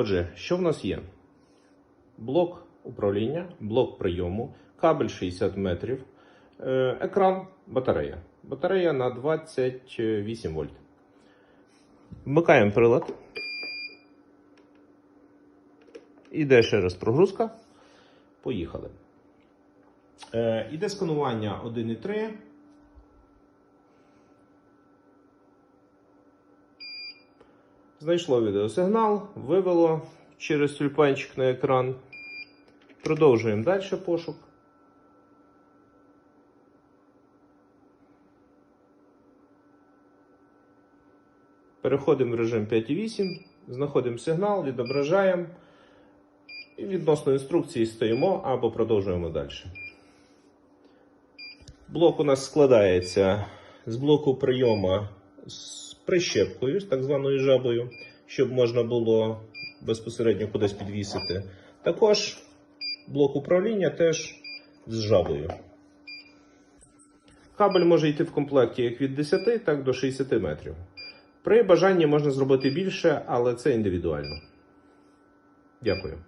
Отже, що в нас є? Блок управління, блок прийому, кабель 60 метрів, е, екран, батарея. Батарея на 28 вольт. Вмикаємо прилад. Іде ще раз прогрузка. Поїхали. Е, іде сканування 1.3. Знайшло відеосигнал, вивело через тюльпанчик на екран. Продовжуємо далі пошук. Переходимо в режим 5.8, знаходимо сигнал, відображаємо і відносно інструкції стоїмо або продовжуємо далі. Блок у нас складається з блоку прийому з прищепкою, з так званою жабою, щоб можна було безпосередньо кудись підвісити. Також блок управління теж з жабою. Кабель може йти в комплекті як від 10, так до 60 метрів. При бажанні можна зробити більше, але це індивідуально. Дякую.